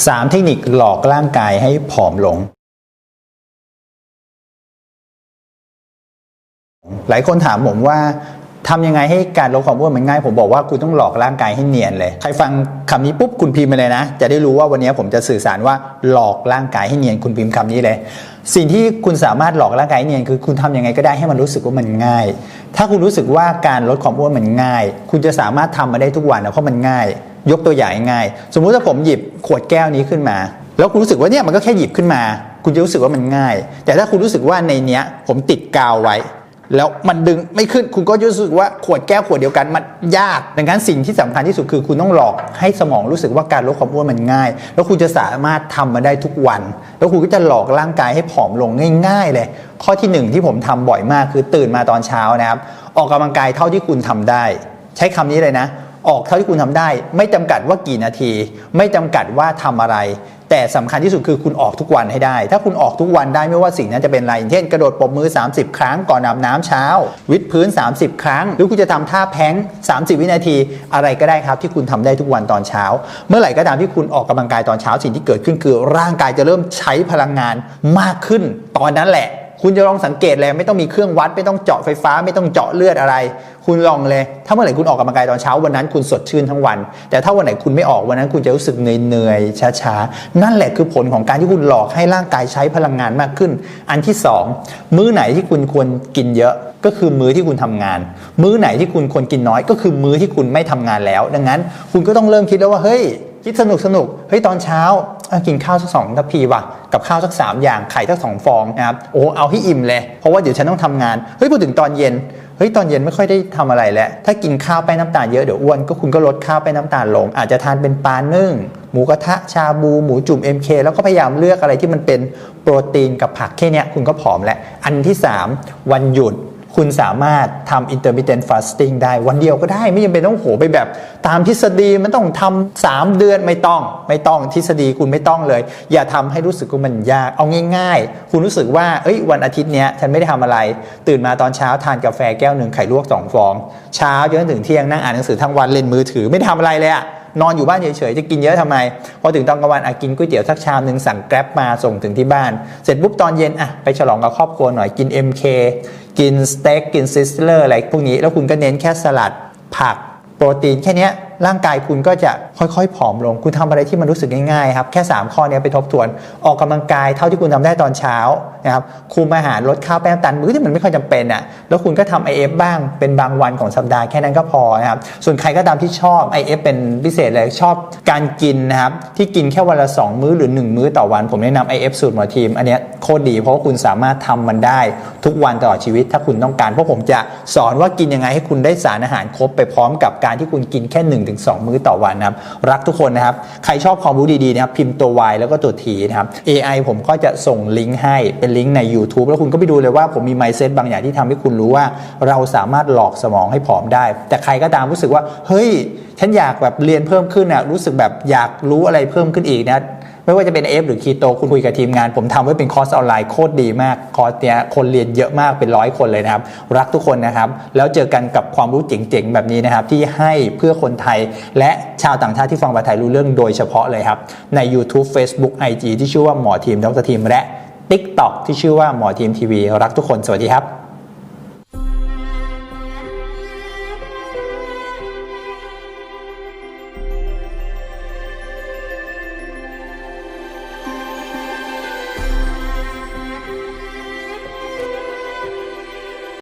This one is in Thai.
3 เทคนิคหลอกร่างกายให้ผอมลง หลายคนถามผมว่าทำยังไงให้การลดความอ้วนมันง่าย ผมบอกว่าคุณต้องหลอกร่างกายให้เนียนเลย ใครฟังคำนี้ปุ๊บคุณพิมพ์มาเลยนะ จะได้รู้ว่าวันนี้ผมจะสื่อสารว่าหลอกร่างกายให้เนียนคุณพิมพ์คำนี้เลย สิ่งที่คุณสามารถหลอกร่างกายให้เนียนคือคุณทำยังไงก็ได้ให้มันรู้สึกว่ามันง่าย ถ้าคุณรู้สึกว่าการลดความอ้วนมันง่าย คุณจะสามารถทำมาได้ทุกวันนะเพราะมันง่าย ยกตัวอย่างง่ายสมมุติถ้าผมหยิบขวดแก้วนี้ขึ้นมา แล้วคุณรู้สึกว่าเนี่ยมันก็แค่หยิบขึ้นมา คุณจะรู้สึกว่ามันง่าย แต่ถ้าคุณรู้สึกว่าในเนี้ยผมติดกาวไว้ แล้วมันดึงไม่ขึ้นคุณก็จะรู้สึกว่าขวดแก้วขวดเดียวกันมันยาก ดังนั้นสิ่งที่สำคัญที่สุดคือคุณต้องหลอกให้สมองรู้สึกว่าการลดความอ้วนมันง่าย แล้วคุณจะสามารถทำมาได้ทุกวัน แล้วคุณก็จะหลอกร่างกายให้ผอมลงง่าย ๆ เลย ข้อที่หนึ่งที่ผมทำบ่อยมากคือตื่นมาตอนเช้านะครับออกกำลังกายเท่าที่คุณทำได้ ใช้คำนี้เลยนะ ออกเท่าที่คุณทำได้ ไม่จำกัดว่ากี่นาที ไม่จำกัดว่าทำอะไร แต่สำคัญที่สุดคือคุณออกทุกวันให้ได้ ถ้าคุณออกทุกวันได้ไม่ว่าสิ่งนั้นจะเป็นอะไรเช่นกระโดดปรบมือ 30 ครั้งก่อนอาบน้ำเช้า วิดพื้น 30 ครั้ง หรือคุณจะทำท่าแพ้ง 30 วินาที อะไรก็ได้ครับที่คุณทำได้ทุกวันตอนเช้า เมื่อไหร่ก็ตามที่คุณออกกำลังกายตอนเช้าสิ่งที่เกิดขึ้นคือ ร่างกายจะเริ่มใช้พลังงานมากขึ้น ตอนนั้นแหละ คุณจะลองสังเกตเลยไม่ต้องมีเครื่องวัด ไม่ต้องเจาะไฟฟ้า ไม่ต้องเจาะเลือดอะไร คุณลองเลย ถ้าเมื่อไหร่คุณออกกำลังกายตอนเช้าวันนั้นคุณสดชื่นทั้งวัน แต่ถ้าวันไหนคุณไม่ออกวันนั้นคุณจะรู้สึกเหนื่อยๆช้าๆ นั่นแหละคือผลของการที่คุณหลอกให้ร่างกายใช้พลังงานมากขึ้น อันที่สองมื้อไหนที่คุณควรกินเยอะก็คือมื้อที่คุณทำงาน มื้อไหนที่คุณควรกินน้อย ก็คือมื้อที่คุณไม่ทำงานแล้ว ดังนั้น คุณก็ต้องเริ่มคิดแล้วว่าเฮ้ยคิดสนุกสนุกเฮ้ยตอนเช้า กินข้าวสักสองทัพพีว่ะกับข้าวสักสามอย่างไข่สักสองฟองนะครับโอ้เอาให้อิ่มเลย เพราะว่าเดี๋ยวฉันต้องทำงานเฮ้ยพูดถึงตอนเย็นเฮ้ยตอนเย็นไม่ค่อยได้ทำอะไรแล้วถ้ากินข้าวแป้งน้ำตาลเยอะเดี๋ยวอ้วนก็คุณก็ลดข้าวแป้งน้ำตาลลง อาจจะทานเป็นปลานึ่งหมูกระทะชาบู หมูจุ่ม MK แล้วก็พยายามเลือกอะไรที่มันเป็นโปรตีนกับผักแค่นี้คุณก็ผอมแล้วอันที่สามวันหยุด คุณสามารถทำ intermittent fasting ได้วันเดียวก็ได้ไม่จำเป็นต้องโหไปแบบ ตามทฤษฎีมันต้องทำสามเดือนไม่ต้อง ไม่ต้องทฤษฎีคุณไม่ต้องเลย อย่าทำให้รู้สึกว่ามันยากเอาง่าย ๆ คุณรู้สึกว่าเอ้ยวันอาทิตย์เนี้ยฉันไม่ได้ทำอะไร ตื่นมาตอนเช้าทานกาแฟแก้วหนึ่งไข่ลวกสองฟอง เช้าจนถึงเที่ยงนั่งอ่านหนังสือทั้งวันเล่นมือถือไม่ทำอะไรเลยอะ นอนอยู่บ้านเฉยๆจะกินเยอะทำไมพอถึงตอนกลางวันอะกินก๋วยเตี๋ยวสักชามหนึ่งสั่งแกร็บมาส่งถึงที่บ้าน เสร็จปุ๊บตอนเย็นอะไปฉลองกับครอบครัวหน่อยกิน MK กินสเต็กกินซิสเลอร์อะไรพวกนี้แล้วคุณก็เน้นแค่สลัดผักโปรตีนแค่เนี้ย ร่างกายคุณก็จะค่อยๆผอมลง คุณทำอะไรที่มันรู้สึกง่ายๆครับแค่3ข้อนี้ไปทบทวน ออกกำลังกายเท่าที่คุณทำได้ตอนเช้านะครับคุมอาหารลดข้าวแป้งตันมื้อที่มันไม่ค่อยจำเป็นอะแล้วคุณก็ทำ IF บ้างเป็นบางวันของสัปดาห์แค่นั้นก็พอนะครับส่วนใครก็ตามที่ชอบ IF เป็นพิเศษเลยชอบการกินนะครับที่กินแค่วันละ 2 มื้อหรือ 1 มื้อต่อวัน ผมแนะนำ IF สูตรหมอทีม อันนี้โคตรดีเพราะว่าคุณสามารถทำมันได้ทุกวันตลอดชีวิตถ้าคุณต้องการเพราะผมจะสอนว่ากินยังไงให้คุณได้สารอาหารครบไปพร้อมกับการที่คุณกินแค่1-2มื้อต่อวันนะครับ รักทุกคนนะครับ ใครชอบความรู้ดีๆนะครับพิมพ์ตัว Y แล้วก็ตัว T นะครับ AI ผมก็จะส่งลิงก์ให้เป็นลิงก์ใน YouTube แล้วคุณก็ไปดูเลยว่าผมมี mindset บางอย่างที่ทำให้คุณรู้ว่า เราสามารถหลอกสมองให้ผอมได้ แต่ใครก็ตามรู้สึกว่าเฮ้ยฉันอยากแบบเรียนเพิ่มขึ้นนะรู้สึกแบบอยากรู้อะไรเพิ่มขึ้นอีกนะ ไม่ว่าจะเป็น F หรือคีโตคุณคุยกับทีมงาน ผมทำไว้เป็นคอร์สออนไลน์โคตรดีมาก คอร์สเนี้ยคนเรียนเยอะมากเป็นร้อยคนเลยนะครับ รักทุกคนนะครับ แล้วเจอกันกับความรู้เจ๋งๆ แบบนี้นะครับ ที่ให้เพื่อคนไทย และชาวต่างชาติที่ฟังภาษาไทยรู้เรื่องโดยเฉพาะเลยครับ ใน YouTube Facebook IG ที่ชื่อว่าหมอทีมดรทีม และ TikTok ที่ชื่อว่าหมอทีมทีวีรักทุกคนสวัสดีครับ